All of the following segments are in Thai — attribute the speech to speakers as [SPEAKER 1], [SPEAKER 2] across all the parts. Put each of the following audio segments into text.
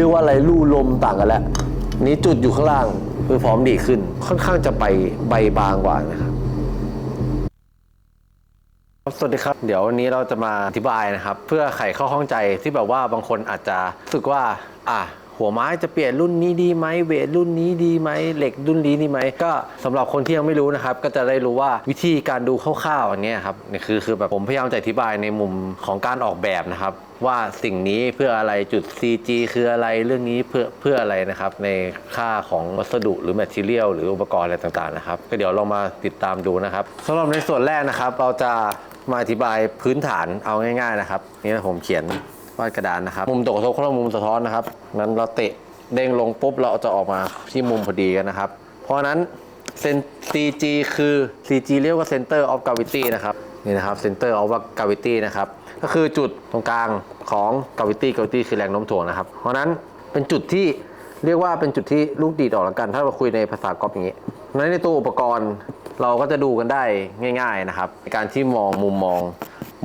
[SPEAKER 1] รียกว่าอะไรลู่ลมต่างกันแล้ว นี้จุดอยู่ข้างล่างคือพร้อมดีขึ้น ค่อนข้างจะไปใบบางกว่านะครับสวัสดีครับ เดี๋ยววันนี้เราจะมาอธิบายนะครับ เพื่อไขข้อข้องใจที่แบบว่าบางคนอาจจะรู้สึกว่า อะ หัวไม้จะเปลี่ยนรุ่นนี้ดีไหมเวทรุ่นนี้ดีไหมเหล็กรุ่นนี้ดีไหมก็สำหรับคนที่ยังไม่รู้นะครับ ก็จะได้รู้ว่าวิธีการดูคร่าวๆอันเนี้ยครับนี่คือคือแบบผมพยายามจะอธิบายในมุมของการออกแบบนะครับ ว่าสิ่งนี้เพื่ออะไรจุด CG คืออะไรเรื่องนี้เพื่อเพื่ออะไรนะครับในค่าของวัสดุหรือ material หรืออุปกรณ์อะไรต่างๆนะครับก็เดี๋ยวเรามาติดตามดูนะครับสำหรับในส่วนแรกนะครับ เราจะมาอธิบายพื้นฐานเอาง่าย ๆนะครับนี่ผมเขียน วาดกระดานนะครับ มุมตกกระทบคนละมุมสะท้อนนะครับนั้นเราเตะเด้งลงปุ๊บเราจะออกมาที่มุมพอดีกันนะครับ เพราะนั้นเซน CG คือ CG เรียกว่า center of gravity นะครับนี่นะครับ center of gravity นะครับก็คือจุดตรงกลางของ gravity gravity คือแรงโน้มถ่วงนะครับ เพราะนั้นเป็นจุดที่เรียกว่าเป็นจุดที่ลูกดีดออกแล้วกัน ถ้าเราคุยในภาษากอล์ฟอย่างนี้เพราะนั้นในตัวอุปกรณ์เราก็จะดูกันได้ง่าย ๆนะครับในการที่มองมุมมอง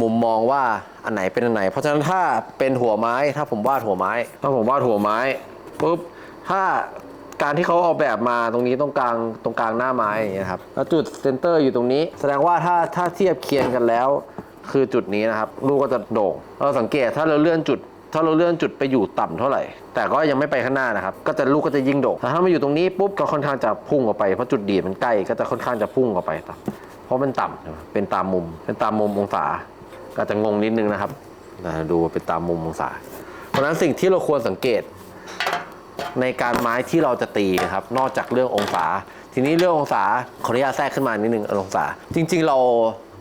[SPEAKER 1] มุมมองว่า อันไหนเป็นอันไหน เพราะฉะนั้นถ้าเป็นหัวไม้ถ้าผมวาดหัวไม้ ถ้าผมวาดหัวไม้ปุ๊บถ้าการที่เขาออกแบบมาตรงนี้ตรงกลางตรงกลางหน้าไม้อย่างเงี้ยครับแล้วจุดเซนเตอร์อยู่ตรงนี้ แสดงว่าถ้าถ้าเทียบเคียงกันแล้ว คือจุดนี้นะครับลูกก็จะโด่งเราสังเกตถ้าเราเลื่อนจุด ถ้าเราเลื่อนจุดไปอยู่ต่ำเท่าไหร่ แต่ก็ยังไม่ไปข้างหน้านะครับ ก็จะลูกก็จะยิ่งโด่งแต่ถ้ามาอยู่ตรงนี้ปุ๊บก็ค่อนข้างจะพุ่งออกไปเพราะจุดดีดมันใกล้ก็จะค่อนข้างจะพุ่งออกไปต่ำเพราะมันต่ำเป็นตามมุมเป็นตามมุมองศา ก็จะงงนิดนึงนะครับดูเป็นตามมุมองศา เพราะฉะนั้นสิ่งที่เราควรสังเกตในการไม้ที่เราจะตีนะครับ นอกจากเรื่ององศา ทีนี้เรื่ององศาขออนุญาตแทรกขึ้นมานิดนึงองศา จริง ๆ เรา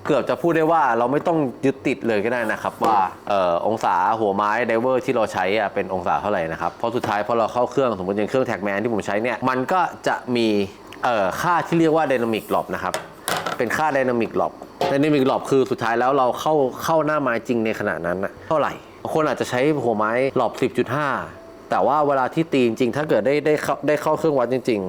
[SPEAKER 1] เกือบจะพูดได้ว่าเราไม่ต้องยึดติดเลยก็ได้นะครับ ว่าออองศาหัวไม้ไดเวอร์ที่เราใช้อะเป็นองศาเท่าไหร่นะครับเพราะสุดท้ายพอเราเข้าเครื่องสมมติอย่างเครื่องแท็กแมนที่ผมใช้เนี่ยมันก็จะมีค่าที่เรียกว่า Dynamic Lob นะครับเป็นค่าดินามิกหลบ Dynamic Lob Dynamic Lob คือสุดท้ายแล้วเราเข้าเข้าหน้าไม้จริงในขณะนั้นน่ะเท่าไหร่บางคนอาจจะใช้หัวไม้หลอบ 10.5 แต่ว่าเวลาที่ตีจริงถ้าเกิดได้ได้เข้าได้เข้าเครื่องวัดจริง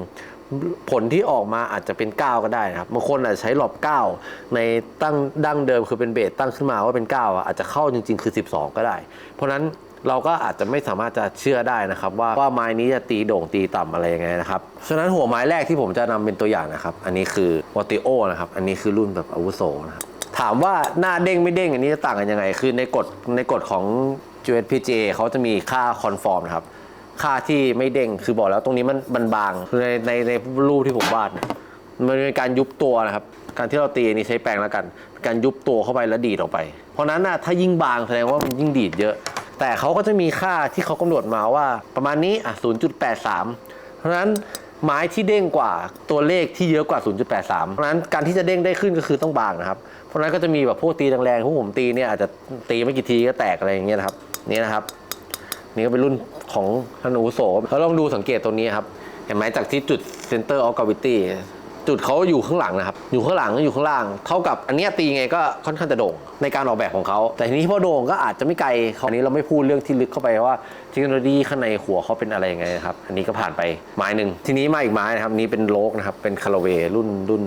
[SPEAKER 1] ๆ ผลที่ออกมาอาจจะเป็น 9 ก็ได้นะครับบางคนอาจจะใช้หลอบ 9 ในตั้งดั้งเดิมคือเป็นเบสตั้งขึ้นมาว่าเป็น 9อะอาจจะเข้าจริง ๆ คือ 12 ก็ได้ เพราะนั้น เราก็อาจจะไม่สามารถจะเชื่อได้นะครับ ว่าว่าไม้นี้จะตีโด่งตีต่ำอะไรยังไงนะครับฉะนั้นหัวไม้แรกที่ผมจะนำเป็นตัวอย่างนะครับ อันนี้คือวอติโอนะครับ อันนี้คือรุ่นแบบอาวุโสนะครับถามว่าหน้าเด้งไม่เด้งอันนี้จะต่างกันยังไง คือในกฎในกฎของ USPGA เขาจะมีค่าคอนฟอร์มนะครับค่าที่ไม่เด้งคือบอกแล้วตรงนี้มันมันบางคือในในในรูปที่ผมวาดเนี่ยมันเป็นการยุบตัวนะครับ การที่เราตีนี้ใช้แปรงแล้วกัน การยุบตัวเข้าไปแล้วดีดออกไป เพราะนั้นนะถ้ายิ่งบางแสดงว่ามันยิ่งดีดเยอะ แต่เขาก็จะมีค่าที่เขากำหนดมาว่าประมาณนี้อะ0.83 เพราะฉะนั้นไม้ที่เด้งกว่าตัวเลขที่เยอะกว่า 0.83 เพราะฉะนั้นการที่จะเด้งได้ขึ้นก็คือต้องบางนะครับ เพราะฉะนั้นก็จะมีแบบพวกตีแรงๆพวกผมตีเนี่ยอาจจะตีไม่กี่ทีก็แตกอะไรอย่างเงี้ยนะครับนี่นะครับ นี่ก็เป็นรุ่นของท่านอาวุโสเราลองดูสังเกตตรงนี้ครับ เห็นไหมจากที่จุด center of gravity จุดเขาอยู่ข้างหลังนะครับอยู่ข้างหลังอยู่ข้างล่างเท่ากับอันเนี้ยตีไงก็ค่อนข้างจะโด่งในการออกแบบของเขาแต่ทีนี้พอโด่งก็อาจจะไม่ไกลคราวนี้เราไม่พูดเรื่องที่ลึกเข้าไปว่าเทคโนโลยีข้างในหัวเขาเป็นอะไรยังไงนะครับอันนี้ก็ผ่านไปไม้หนึ่งทีนี้มาอีกไม้นะครับอันนี้เป็นโลกนะครับเป็นคาราเวรุ่นรุ่น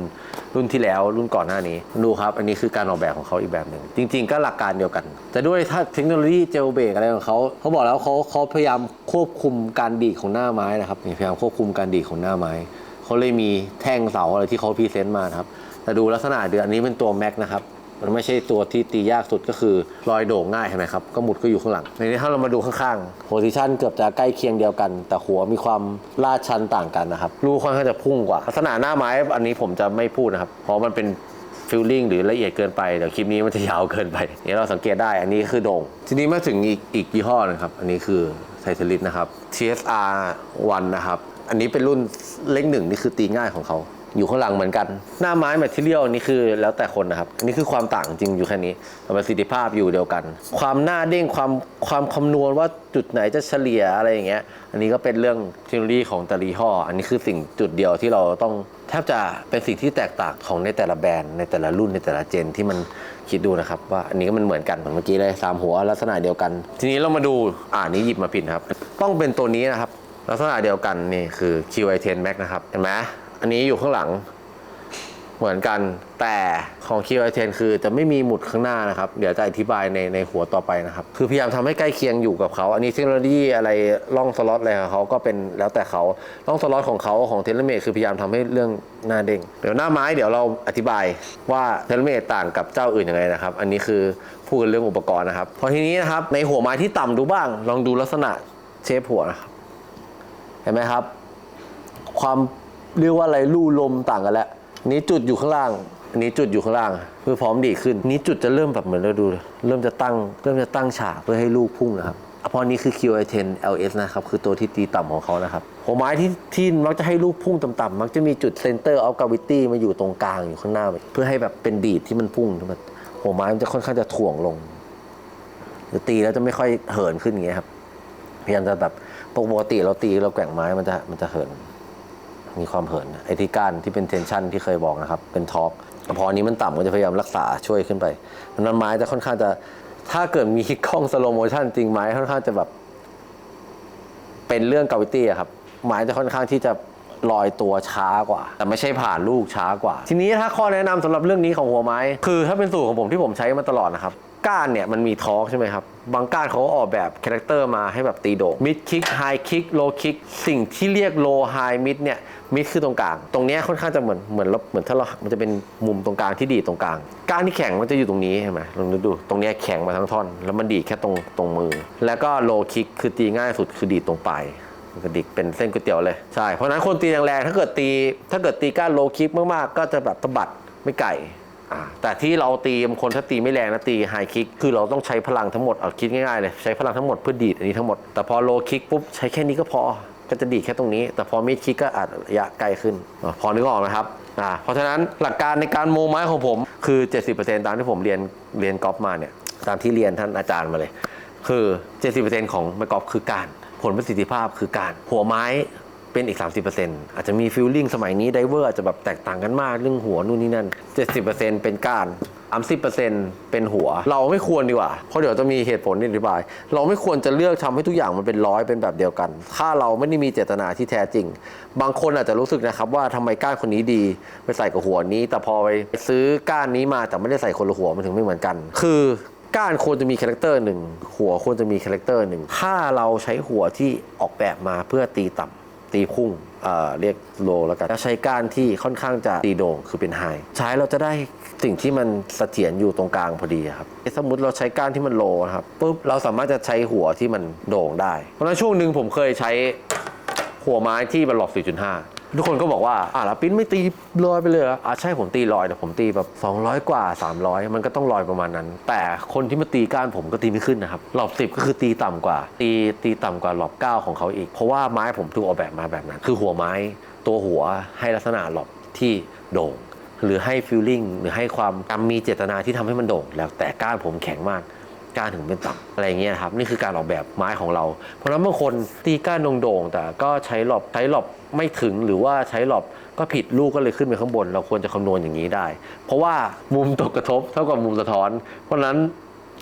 [SPEAKER 1] รุ่นที่แล้วรุ่นก่อนหน้านี้ดูครับ อันนี้คือการออกแบบของเขาอีกแบบหนึ่งจริง ๆ ก็หลักการเดียวกัน แต่ด้วยถ้าเทคโนโลยีเจลเบรกอะไรของเขาเขาบอกแล้วเขาเขาพยายามควบคุมการดีดของหน้าไม้นะครับพยายามควบคุมการดีดของหน้าไม้ เขาเลยมีแท่งเสาอะไรที่เขาพรีเซนต์มาครับแต่ดูลักษณะเดือนอันนี้เป็นตัวแม็กนะครับมันไม่ใช่ตัวที่ตียากสุดก็คือรอยโด่งง่ายใช่ไหมครับก็หมุดก็อยู่ข้างหลังในนี้ถ้าเรามาดูข้างๆโพซิชันเกือบจะใกล้เคียงเดียวกัน แต่หัวมีความลาดชันต่างกันนะครับรูค่อนข้างจะพุ่งกว่าลักษณะหน้าไม้อันนี้ผมจะไม่พูดนะครับ เพราะมันเป็นฟิลลิ่งหรือละเอียดเกินไปเดี๋ยวคลิปนี้มันจะยาวเกินไปนี่เราสังเกตได้อันนี้คือโด่งทีนี้มาถึงอีกอีกยี่ห้อหนะครับ อันนี้คือไทเทลิสนะครับ TSR 1นะครับ อันนี้เป็นรุ่นเล็กหนึ่งนี่คือตีง่ายของเขาอยู่ข้างหลังเหมือนกัน หน้าไม้แมทเทียลนี่คือแล้วแต่คนนะครับ นี่คือความต่างจริงอยู่แค่นี้แต่ประสิทธิภาพอยู่เดียวกัน ความหน้าเด้งความความคำนวณว่าจุดไหนจะเฉลี่ยอะไรอย่างเงี้ย อันนี้ก็เป็นเรื่องเทคโนโลยีของแต่ละยี่ห้ออันนี้คือสิ่งจุดเดียวที่เราต้องแทบจะเป็นสิ่งที่แตกต่างของในแต่ละแบรนด์ในแต่ละรุ่นในแต่ละเจนที่มันคิดดูนะครับว่าอันนี้ก็มันเหมือนกันเหมือนเมื่อกี้เลยสามหัวลักษณะเดียวกัน ทีนี้เรามาดูอ่านี้หยิบมาผิดครับ ต้องเป็นตัวนี้นะครับ ลักษณะเดียวกันนี่คือ QI10 Max นะครับ เห็นไหมอันนี้อยู่ข้างหลังเหมือนกัน แต่ของ q i 10 คือจะไม่มีหมุดข้างหน้านะครับ เดี๋ยวจะอธิบายในในหัวต่อไปนะครับ คือพยายามทำให้ใกล้เคียงอยู่กับเขา อันนี้เทคโนโลยีอะไรล่องสล็อตอะไรของเขาก็เป็นแล้วแต่เขาล่องสล็อตของเขาของเทเลเม e คือพยายามทำให้เรื่องหน้าเด้งเดี๋ยวหน้าไม้เดี๋ยวเราอธิบายว่าเทเลเม e ต่างกับเจ้าอื่นยังไงนะครับ อันนี้คือพูดกันเรื่องอุปกรณ์นะครับพอทีนี้นะครับในหัวไม้ที่ต่ำดูบ้าง ลองดูลักษณะเชฟหัวนะครับ ห็นไหมครับ ความเรียกว่าอะไรลู่ลมต่างกันแล้วนี้จุดอยู่ข้างล่างอันนี้จุดอยู่ข้างล่างเพื่อพร้อมดีขึ้น นี้จุดจะเริ่มแบบเหมือนเราดู เริ่มจะตั้งเริ่มจะตั้งฉากเพื่อให้ลูกพุ่งนะครับเพราะนี้คือ QI10 LS นะครับ คือตัวที่ตีต่ำของเขานะครับหัวไม้ที่ที่มักจะให้ลูกพุ่งต่ำๆมักจะมีจุด center of gravity มาอยู่ตรงกลางอยู่ข้างหน้า เพื่อให้แบบเป็นดีดที่มันพุ่งมันหัวไม้มันจะค่อนข้างจะถ่วงลงหรือตีแล้วจะไม่ค่อยเหินขึ้นอย่างเงี้ยครับพยายามจะแบบ ปกติเราตีเราแกว่งไม้มันจะมันจะเหิน มีความเหินไอ้ที่ก้านที่เป็นเทนชันที่เคยบอกนะครับ เป็นทอร์กแต่พออันนี้มันต่ำก็จะพยายามรักษาช่วยขึ้นไปดันั้นไม้จะค่อนข้างจะถ้าเกิดมีกล้องสโลโมชันจริงไม้ค่อนข้างจะแบบ เป็นเรื่องกาวิตี้ครับไม้จะค่อนข้างที่จะลอยตัวช้ากว่า แต่ไม่ใช่ผ่านลูกช้ากว่า ทีนี้ถ้าข้อแนะนำสำหรับเรื่องนี้ของหัวไม้ คือถ้าเป็นสูตรของผมที่ผมใช้มาตลอดนะครับ ก้านเนี่ยมันมีทอร์กใช่ไหมครับ บางก้านเขาก็ออกแบบคาแรคเตอร์มาให้แบบตีโด่งมิดคิกไฮคิกโลคิกสิ่งที่เรียกโลไฮมิดเนี่ยมิดคือตรงกลาง ตรงนี้ค่อนข้างจะเหมือนเหมือนเราเหมือนถ้าเราหักมันจะเป็นมุมตรงกลางที่ดีตรงกลางก้านที่แข็งมันจะอยู่ตรงนี้ใช่ไหมลองนึกดูตรงนี้แข็งมาทั้งท่อน แล้วมันดีแค่ตรงตรงมือ แล้วก็โลคิกคือตีง่ายสุดคือดีตรงปลายมันก็ดิกเป็นเส้นก๋วยเตี๋ยวเลยใช่เพราะนั้นคนตีแรงๆถ้าเกิดตี ถ้าเกิดตีก้านโลคิกมากๆ ก็จะแบบตะบัดไม่ไก่ แต่ที่เราตีบางคนถ้าตีไม่แรงนะตีไฮคิกคือเราต้องใช้พลังทั้งหมดเอาคิดง่ายๆเลยใช้พลังทั้งหมดเพื่อดีดอันนี้ทั้งหมดแต่พอโลคิกปุ๊บใช้แค่นี้ก็พอก็จะดีดแค่ตรงนี้ แต่พอมิดคิกก็อาจระยะไกลขึ้นอพอนึกออกนะครับอ่าเพราะฉะนั้นหลักการในการโมไม้ของผมคือ 70%ตามที่ผมเรียนเรียนกอล์ฟมาเนี่ยตามที่เรียนท่านอาจารย์มาเลย คือ 70%ของไม้กอล์ฟคือการผลประสิทธิภาพคือการหัวไม้ เป็นอีก 30%อาจจะมีฟิลลิ่งสมัยนี้ไดเวอร์อาจจะแบบแตกต่างกันมากเรื่องหัวนู่นนี่นั่น 70%เป็นก้าร30%เป็นหัว เราไม่ควรดีกว่า เพราะเดี๋ยวจะมีเหตุผลที่อธิบาย เราไม่ควรจะเลือกทำให้ทุกอย่างมันเป็นร้อยเป็นแบบเดียวกัน ถ้าเราไม่ได้มีเจตนาที่แท้จริง บางคนอาจจะรู้สึกนะครับว่าทำไมก้านคนนี้ดีไปใส่กับหัวนี้ แต่พอไปซื้อก้านนี้มาแต่ไม่ได้ใส่คนละหัวมันถึงไม่เหมือนกัน คือก้านควรจะมีคาแรคเตอร์หนึ่งหัวควรจะมีคาแรคเตอร์หนึ่งถ้าเราใช้หัวที่ออกแบบมาเพื่อตีต่ำ ตีพุ่งเเรียกโลแล้วกันแล้วใช้ก้านที่ค่อนข้างจะตีโด่งคือเป็นไฮใช้เราจะได้สิ่งที่มันเสถียรอยู่ตรงกลางพอดีครับสมมติเราใช้ก้านที่มันโลครับปุ๊บเราสามารถจะใช้หัวที่มันโด่งได้ เพราะฉะนั้นช่วงหนึ่งผมเคยใช้หัวไม้ที่มันหลอก4.5 ทุกคนก็บอกว่าอ่าแล้วปิ้นไม่ตีลอยไปเลยเหรออ่าใช่ผมตีลอยแต่ผมตีแบบ 200 กว่า 300 มันก็ต้องลอยประมาณนั้น แต่คนที่มาตีก้านผมก็ตีไม่ขึ้นนะครับหลอบ 10 ก็คือตีต่ำกว่า ตีตีต่ำกว่าหลอบ 9 ของเขาอีก เพราะว่าไม้ผมถูกออกแบบมาแบบนั้น คือหัวไม้ตัวหัวให้ลักษณะหลอบที่โด่งหรือให้ฟิลลิ่งหรือให้ความมีเจตนาที่ทำให้มันโด่งแล้วแต่ก้านผมแข็งมาก ก้านถึงเป็นต่ำอะไรเงี้ยครับนี่คือการออกแบบไม้ของเรา เพราะฉะนั้นบางคนตีก้านโด่งๆแต่ก็ใช้หลอบใช้หลอบไม่ถึงหรือว่าใช้หลอบก็ผิดลูกก็เลยขึ้นไปข้างบน เราควรจะคำนวณอย่างนี้ได้ เพราะว่ามุมตกกระทบเท่ากับมุมสะท้อน เพราะฉะนั้น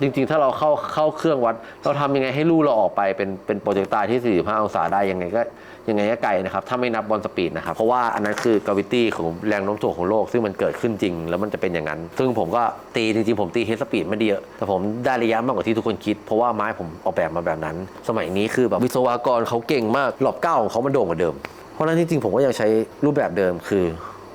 [SPEAKER 1] จริงๆ ถ้าเราเข้าเข้าเครื่องวัด เราทำยังไงให้ลูกเราออกไปเป็นเป็นโปรเจกตาที่ 45 องศาได้ยังไงก็ยังไงก็ไกลนะครับ ถ้าไม่นับบอลสปีดนะครับ เพราะว่าอันนั้นคือกราวิตี้ของแรงโน้มถ่วงของโลก ซึ่งมันเกิดขึ้นจริง แล้วมันจะเป็นอย่างนั้น ซึ่งผมก็ตีจริงๆ ผมตีเฮดสปีดไม่ด้เยอะแต่ผมได้ระยะมากกว่าที่ทุกคนคิด เพราะว่าไม้ผมออกแบบมาแบบนั้น สมัยนี้คือแบบวิศวกรเขาเก่งมากหลอบเก้าของเขามันโด่งกว่าเดิม เพราะฉะนั้นจริงๆผมก็ยังใช้รูปแบบเดิมคือ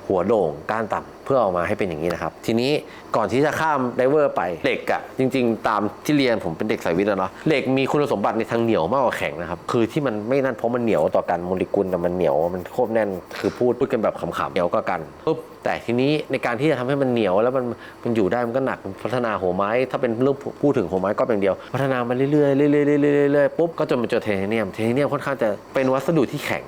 [SPEAKER 1] หัวโด่งก้านต่ำเพื่อออกมาให้เป็นอย่างนี้นะครับ ทีนี้ก่อนที่จะข้ามไดเวอร์ไปเหล็กอะจริง ๆ ตามที่เรียนผมเป็นเด็กสายวิทย์อะเนาะเหล็กมีคุณสมบัติในทางเหนียวมากกว่าแข็งนะครับคือที่มันไม่นั่นเพราะมันเหนียวต่อกันโมเลกุลแต่มันเหนียวมันโคบแน่นคือพูดพูดกันแบบขำๆเหนียวก็กันปุ๊บแต่ทีนี้ในการที่จะทำให้มันเหนียวแล้วมันมันอยู่ได้มันก็หนักพัฒนาหัวไม้ ถ้าเป็นเรื่องพูดถึงหัวไม้ก็เป็นเดียว พัฒนามาเรื่อยๆเรื่อยๆเรื่อยๆเรื่อยๆปุ๊บก็จนมาเจอเทเทเนียมเทเทเนียมค่อนข้างจะเป็นวัสดุที่แข็ง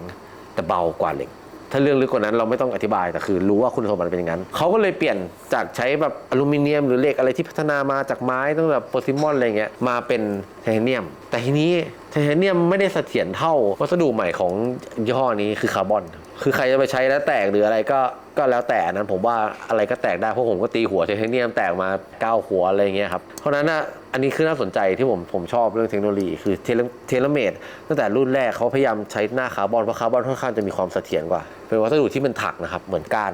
[SPEAKER 1] แต่เบากว่าเหล็ก ถ้าเรื่องลึกกว่านั้นเราไม่ต้องอธิบายแต่คือ รู้ว่าคุณสมบัติเป็นอย่างนั้นเขาก็เลยเปลี่ยนจากใช้แบบอลูมิเนียม หรือเหล็กอะไรที่พัฒนามาจากไม้ตั้งแต่โปซิมอนอะไรเงี้ยมาเป็นไทเทเนียม แต่ทีนี้ไทเทเนียมไม่ได้เสถียรเท่าวัสดุใหม่ของยี่ห้อนี้คือคาร์บอน คือใครจะไปใช้แล้วแตกหรืออะไรก็ ก็แล้วแต่นั้นผมว่าอะไรก็แตกได้เพราะผมก็ตีหัวไทเทเนียมแตกมาเก้าหัวอะไรเงี้ยครับเพราะนั้นนะอันนี้คือน่าสนใจที่ผมผมชอบเรื่องเทคโนโลยีคือเทเลเทเลเมดตั้งแต่รุ่นแรกเขาพยายามใช้หน้าคาร์บอนเพราะคาร์บอนค่อนข้างจะมีความเสถียรกว่า เป็นวัสดุที่มันถักนะครับเหมือนก้าน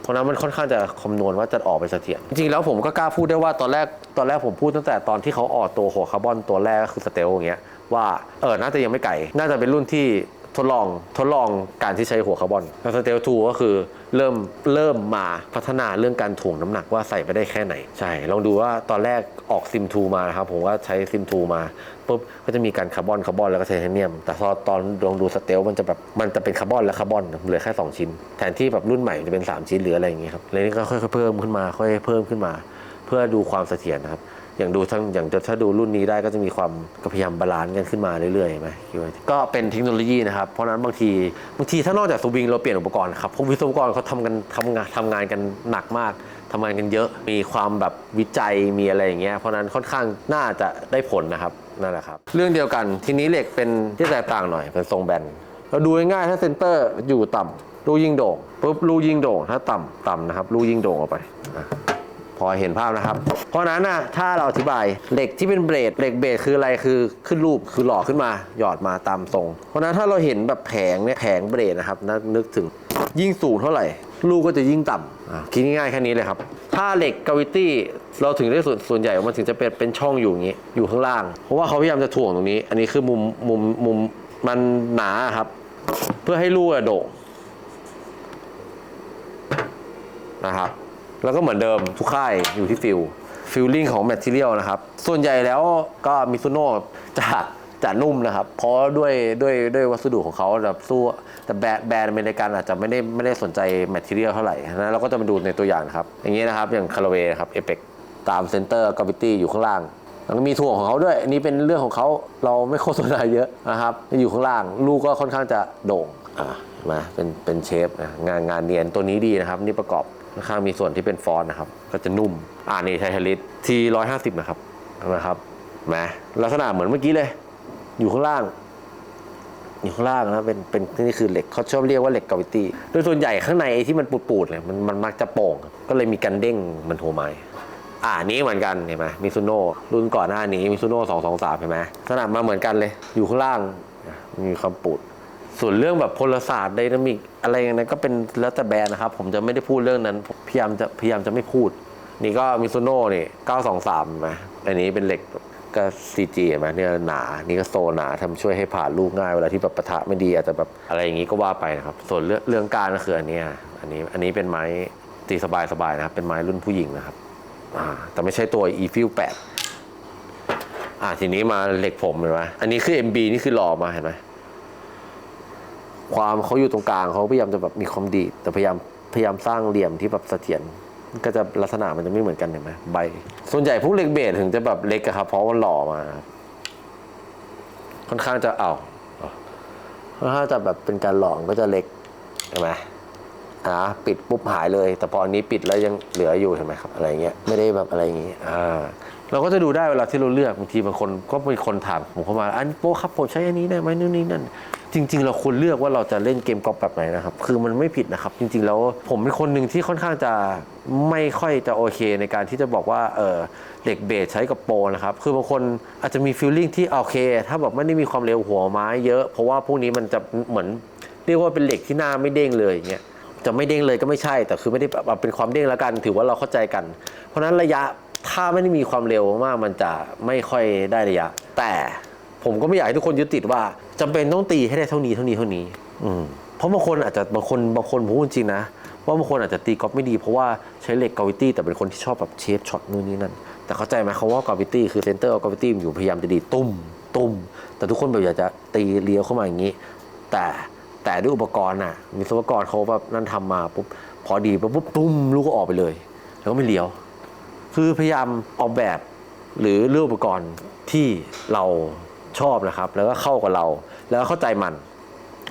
[SPEAKER 1] เพราะนั้นมันค่อนข้างจะคำนวณว่าจะออกไปเสถียรจริงๆแล้วผมก็กล้าพูดได้ว่าตอนแรกตอนแรกผมพูดตั้งแต่ตอนที่เขาออกตัวหัวคาร์บอนตัวแรกก็คือสเตลอย่างเงี้ยว่าเออน่าจะยังไม่ไกลน่าจะเป็นรุ่นที่ ทดลองทดลองการที่ใช้หัวคาร์บอนแล้วสเตล2ก็คือเริ่มเริ่มมาพัฒนาเรื่องการถ่วงน้ำหนักว่าใส่ไปได้แค่ไหน ใช่ ลองดูว่าตอนแรกออกซิม2มานะครับผมว่าใช้ซิม2มาปุ๊บก็จะมีการคาร์บอนคาร์บอนแล้วก็ไทเทเนียม แต่พอตอนลองดูสเตลมันจะแบบมันจะเป็นคาร์บอนและคาร์บอนเหลือแค่ 2 ชิ้น แทนที่แบบรุ่นใหม่จะเป็น 3 ชิ้นหรืออะไรอย่างเงี้ยครับเลยนี่ก็ค่อยๆเพิ่มขึ้นมาค่อยๆเพิ่มขึ้นมา เพื่อดูความเสถียรนะครับ อย่างดูทั้งอย่างถ้าดูรุ่นนี้ได้ก็จะมีความกพยายามบาลานซ์กันขึ้นมาเรื่อยๆเห็นไหมคิดว่าก็เป็นเทคโนโลยีนะครับ เพราะนั้นบางทีบางทีถ้านอกจากสวิงเราเปลี่ยนอุปกรณ์ครับพวกวิศวกรเขาทำกันทำงานทำงานกันหนักมากทำงานกันเยอะมีความแบบวิจัยมีอะไรอย่างเงี้ยเพราะนั้นค่อนข้างน่าจะได้ผลนะครับนั่นแหละครับ เรื่องเดียวกันทีนี้เหล็กเป็นที่แตกต่างหน่อยเป็นทรงแบนเราดูง่ายๆถ้าเซนเตอร์อยู่ต่ำลูยิงโด่งปุ๊บลูยิงโด่งถ้าต่ำต่ำนะครับลูยิงโด่งออกไปอะ พอเห็นภาพนะครับ เพราะนั้นนะถ้าเราอธิบายเหล็กที่เป็นเบรดเหล็กเบรดคืออะไรคือขึ้นรูปคือหล่อขึ้นมาหยอดมาตามทรง เพราะนั้นถ้าเราเห็นแบบแผงเนี่ยแผงเบรดนะครับนะนึกถึงยิ่งสูงเท่าไหร่ ลูกก็จะยิ่งต่ำคิดง่ายๆแค่นี้เลยครับ ถ้าเหล็กกาวิตี้เราถึงได้ส่วนส่วนใหญ่มันถึงจะเป็นเป็นช่องอยู่อย่างนี้ อยู่ข้างล่าง เพราะว่าเขาพยายามจะถ่วงตรงนี้ อันนี้คือมุมมุมมุมมันหนาครับ เพื่อให้ลูกอะโด่งนะครับ แล้วก็เหมือนเดิมทุกค่ายอยู่ที่ฟิลฟิลลิ่งของแมทเทียลนะครับ ส่วนใหญ่แล้วก็มิซูโน่จะจะนุ่มนะครับ เพราะด้วยด้วยด้วยวัสดุของเขาแบบสู้แต่แบรนด์แบรนด์อเมริกันอาจจะไม่ได้ไม่ได้สนใจแมทเทียลเท่าไหร่นะเราก็จะมาดูในตัวอย่างครับ อย่างนี้นะครับ อย่างคาราเวครับเอเปกตามเซนเตอร์กราวิตี้อยู่ข้างล่างแล้วก็มีถ่วงของเขาด้วยอันนี้เป็นเรื่องของเขาเราไม่โฆษณาเยอะนะครับ อยู่ข้างล่าง ลูกก็ค่อนข้างจะโด่ง อ่ามาเป็นเป็นเชฟนะงานงานเนียนตัวนี้ดีนะครับ นี่ประกอบข้างมีส่วนที่เป็นฟอนต์นะครับ ก็จะนุ่ม อ่านี่ไทเทลิสทีร้อยห้าสิบนะครับนะครับแหมลักษณะเหมือนเมื่อกี้เลย อยู่ข้างล่าง อยู่ข้างล่างนะเป็นเป็นนี่คือเหล็กเขาชอบเรียกว่าเหล็กกาวิตี้โดยส่วนใหญ่ข้างในไอ้ที่มันปูดๆเนี่ยมันมันมักจะโป่ง ก็เลยมีการเด้งเหมันโทไม้อ่านี้เหมือนกันเห็นไหมมิซูโน่รุ่นก่อนหน้านี้มิซูโน่สองสองสามเห็นไหมขนาดมาเหมือนกันเลย อยู่ข้างล่างมีความปูด ส่วนเรื่องแบบพลศาสตร์ไดนามิกอะไรอย่างนั้นก็เป็นแล้วแต่แบรนด์นะครับ ผมจะไม่ได้พูดเรื่องนั้นพยายามจะพยายามจะไม่พูด นี่ก็มิซูโน่นี่ 923นไหมอันนี้เป็นเหล็กก็ซีจีเห็นไหมเนี่ยหนา นี่ก็โซหนาทำช่วยให้ผ่านลูกง่ายเวลาที่แบบปะทะไม่ดีอาจจะแบบอะไรอย่างนี้ก็ว่าไปนะครับ ส่วนเรื่องเรื่องการก็คืออันนี้อันนี้อันนี้เป็นไม้ตีสบายๆนะครับ เป็นไม้รุ่นผู้หญิงนะครับอ่าแต่ไม่ใช่ตัว e f i l 8อ่าทีนี้มาเหล็กผมเห็นไหมอันนี้คือ MB นี่คือหล่อมาเห็นไหม ความเขาอยู่ตรงกลางเขาพยายามจะแบบมีความดีแต่พยายามพยายามสร้างเหลี่ยมที่แบบเสถียรก็จะลักษณะมันจะไม่เหมือนกันเห็นไหมใบ ส่วนใหญ่พวกเล็กเบสถึงจะแบบเล็กอะครับเพราะมันหล่อมา ค่อนข้างจะเอาค่อนข้างจะแบบเป็นการหลอมก็จะเล็กเห็นไหมอ่าปิดปุ๊บหายเลย แต่พออันนี้ปิดแล้วยังเหลืออยู่เห็นไหมครับ อะไรเงี้ยไม่ได้แบบอะไรอย่างงี้อ่าเราก็จะดูได้เวลาที่เราเลือกบางทีบางคนก็มีคนถามผมเข้ามา อันโป้ครับผมใช้อันนี้ได้ไหมนู่นนี่นั่น จริง ๆ เราควรเลือกว่าเราจะเล่นเกมกอล์ฟแบบไหนนะครับ คือมันไม่ผิดนะครับ จริง ๆ แล้วผมเป็นคนหนึ่งที่ค่อนข้างจะไม่ค่อยจะโอเคในการที่จะบอกว่าเออเหล็กเบสใช้กับโปรนะครับ คือบางคนอาจจะมีฟีลลิ่งที่โอเค ถ้าแบบไม่ได้มีความเร็วหัวไม้เยอะ เพราะว่าพวกนี้มันจะเหมือนเรียกว่าเป็นเหล็กที่หน้าไม่เด้งเลยอย่างเงี้ยจะไม่เด้งเลยก็ไม่ใช่ แต่คือไม่ได้แบบเป็นความเด้งแล้วกัน ถือว่าเราเข้าใจกัน เพราะนั้นระยะถ้าไม่ได้มีความเร็วมากมันจะไม่ค่อยได้ระยะ แต่ ผมก็ไม่อยากให้ทุกคนยึดติดว่าจำเป็นต้องตีให้ได้เท่านี้เท่านี้เท่านี้ อืมเพราะบางคนอาจจะบางคนบางคนผมพูดจริงนะว่าบางคนอาจจะตีกอล์ฟไม่ดีเพราะว่าใช้เหล็กกาวิตี้แต่เป็นคนที่ชอบแบบเชฟช็อตนู่นนี่นั่น แต่เข้าใจไหมเขาว่ากาวิตี้คือเซนเตอร์กาวิตี้อยู่พยายามจะดีตุ้มตุ้ม แต่ทุกคนแบบอยากจะตีเลี้ยวเข้ามาอย่างนี้ แต่แต่ด้วยอุปกรณ์น่ะวิศวกรเขาแบบนั่นทำมาปุ๊บพอดีปุ๊บปุ๊บตุ้มลูกก็ออกไปเลย แล้วก็ไม่เลี้ยว คือพยายามออกแบบหรือเลือกอุปกรณ์ที่เรา ชอบนะครับ แล้วก็เข้ากับเรา แล้วก็เข้าใจมัน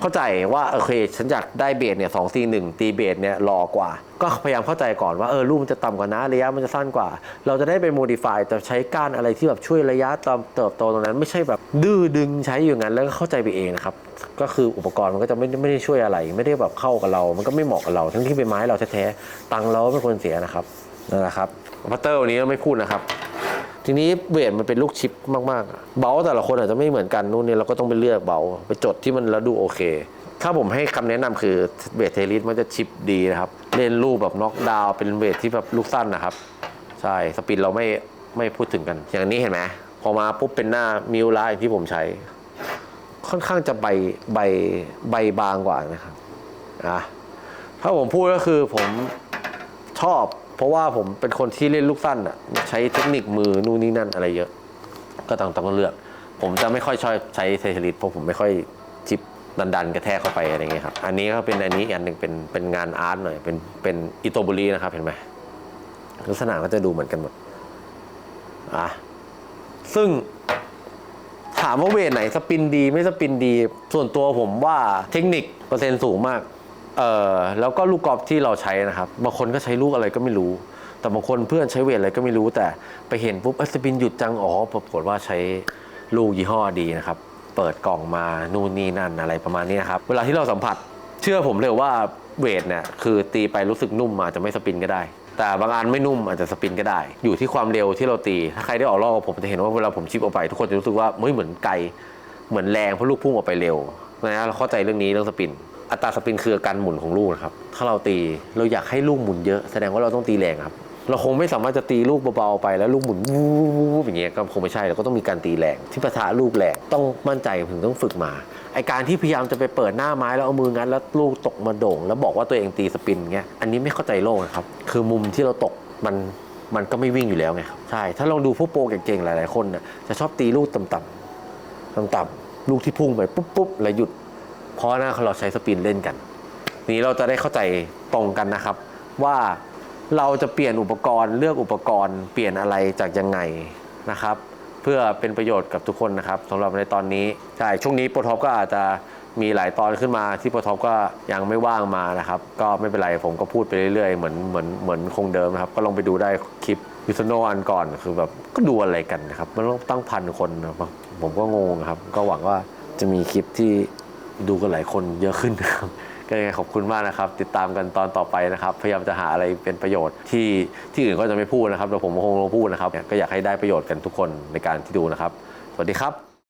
[SPEAKER 1] เข้าใจว่าโอเคฉันอยากได้เบสเนี่ยสองตีหนึ่งตีเบสเนี่ยรอกว่า ก็พยายามเข้าใจก่อนว่าเออลูกมันจะต่ำกว่านะระยะมันจะสั้นกว่า เราจะได้ไปโมดิฟายแต่ใช้ก้านอะไรที่แบบช่วยระยะติบเติบโตตรงนั้น ไม่ใช่แบบดื้อดึงใช้อยู่างนั้นแล้วก็เข้าใจไปเองนะครับก็คืออุปกรณ์มันก็จะไม่ไม่ได้ช่วยอะไร ไม่ได้แบบเข้ากับเรา มันก็ไม่เหมาะกับเรา ทั้งที่เป็นไม้เราแท้ๆตังเราไม่ควรเสียนะครับนั่นแหละครับพัตเตอร์วันนี้เราไม่พูดนะครับ ทีนี้เวทมันเป็นลูกชิปมากๆ เบาแต่ละคนอาจจะไม่เหมือนกันนู่นนี่เราก็ต้องไปเลือกเบาไปจดที่มันแล้วดูโอเค ถ้าผมให้คำแนะนำคือเวทเทลิสมันจะชิปดีนะครับ เล่นลูกแบบน็อกดาวเป็นเวทที่แบบลูกสั้นนะครับ ใช่สปินเราไม่ไม่พูดถึงกัน อย่างนี้เห็นไหมพอมาปุ๊บเป็นหน้ามิวไลน์ที่ผมใช้ ค่อนข้างจะใบใบใบบางกว่านะครับอะถ้าผมพูดก็คือผมชอบ เพราะว่าผมเป็นคนที่เล่นลูกสั้นอะใช้เทคนิคมือนู่นนี่นั่นอะไรเยอะ ก็ต้องต้องเลือก ผมจะไม่ค่อยชอบใช้เทเทลิสเพราะผมไม่ค่อยจิบดันดันๆกระแทกเข้าไปอะไรเงี้ยครับอันนี้ก็เป็นอันนี้อันหนึ่งเป็นเป็นงานอาร์ตหน่อยเป็นเป็นอิโตบุรีนะครับเห็นไหมลักษณะก็จะดูเหมือนกันหมดอะซึ่งถามว่าเวทไหนสปินดีไม่สปินดี ส่วนตัวผมว่าเทคนิคเปอร์เซ็นต์สูงมาก เอ่อแล้วก็ลูกกอล์ฟที่เราใช้นะครับบางคนก็ใช้ลูกอะไรก็ไม่รู้ แต่บางคนเพื่อนใช้เวทอะไรก็ไม่รู้ แต่ไปเห็นปุ๊บเอสปินหยุดจังอ๋อปรากฏว่าใช้ลูกยี่ห้อดีนะครับ เปิดกล่องมานู่นนี่นั่นอะไรประมาณนี้นะครับ เวลาที่เราสัมผัส เชื่อผมเลยว่าเวทเนี่ยคือตีไปรู้สึกนุ่มอาจจะไม่สปินก็ได้ แต่บางอันไม่นุ่มอาจจะสปินก็ได้ อยู่ที่ความเร็วที่เราตี ถ้าใครได้ออกรอบกับผมจะเห็นว่าเวลาผมชิปออกไป ทุกคนจะรู้สึกว่าเฮ้ยเหมือนไกลเหมือนแรงเพราะลูกพุ่งออกไปเร็วนะเราเข้าใจเรื่องนี้เรื่องสปิน อัตราสปินคือการหมุนของลูกนะครับ ถ้าเราตีเราอยากให้ลูกหมุนเยอะแสดงว่าเราต้องตีแรงครับเราคงไม่สามารถจะตีลูกเบาๆไปแล้วลูกหมุนวูบอย่างเงี้ยก็คงไม่ใช่เราก็ต้องมีการตีแรงที่ประทะลูกแรงต้องมั่นใจถึงต้องฝึกมาไอการที่พยายามจะไปเปิดหน้าไม้แล้วเอามืองัดแล้วลูกตกมาโด่ง แล้วบอกว่าตัวเองตีสปินเงี้ยอันนี้ไม่เข้าใจโลกนะครับคือมุมที่เราตกมันมันก็ไม่วิ่งอยู่แล้วไงครับใช่ถ้าลองดูพวกโปรเก่งๆหลายๆคนน่ะจะชอบตีลูกต่ำๆต่ำๆลูกที่พุ่งไปปุ๊บปุ๊บแล้วหยุด เพราะหน้าเราใช้สปินเล่นกัน นี้เราจะได้เข้าใจตรงกันนะครับ ว่าเราจะเปลี่ยนอุปกรณ์เลือกอุปกรณ์เปลี่ยนอะไรจากยังไงนะครับ เพื่อเป็นประโยชน์กับทุกคนนะครับสำหรับในตอนนี้ใช่ช่วงนี้โปรท็อปก็อาจจะมีหลายตอนขึ้นมาที่โปรท็อปก็ยังไม่ว่างมานะครับ ก็ไม่เป็นไรผมก็พูดไปเรื่อยๆ เหมือนเหมือนเหมือนคงเดิมนะครับ ก็ลองไปดูได้คลิปยูสโนอันก่อนคือแบบก็ดูอะไรกันนะครับ มันต้องตั้งพันคนนะผมก็งงครับ ก็หวังว่าจะมีคลิปที่ ดูกันหลายคนเยอะขึ้นนะครับก็ยังไงขอบคุณมากนะครับ ติดตามกันตอนต่อไปนะครับ พยายามจะหาอะไรเป็นประโยชน์ที่ที่อื่นก็จะไม่พูดนะครับแต่ผมคงลงพูดนะครับ ก็อยากให้ได้ประโยชน์กันทุกคนในการที่ดูนะครับ สวัสดีครับ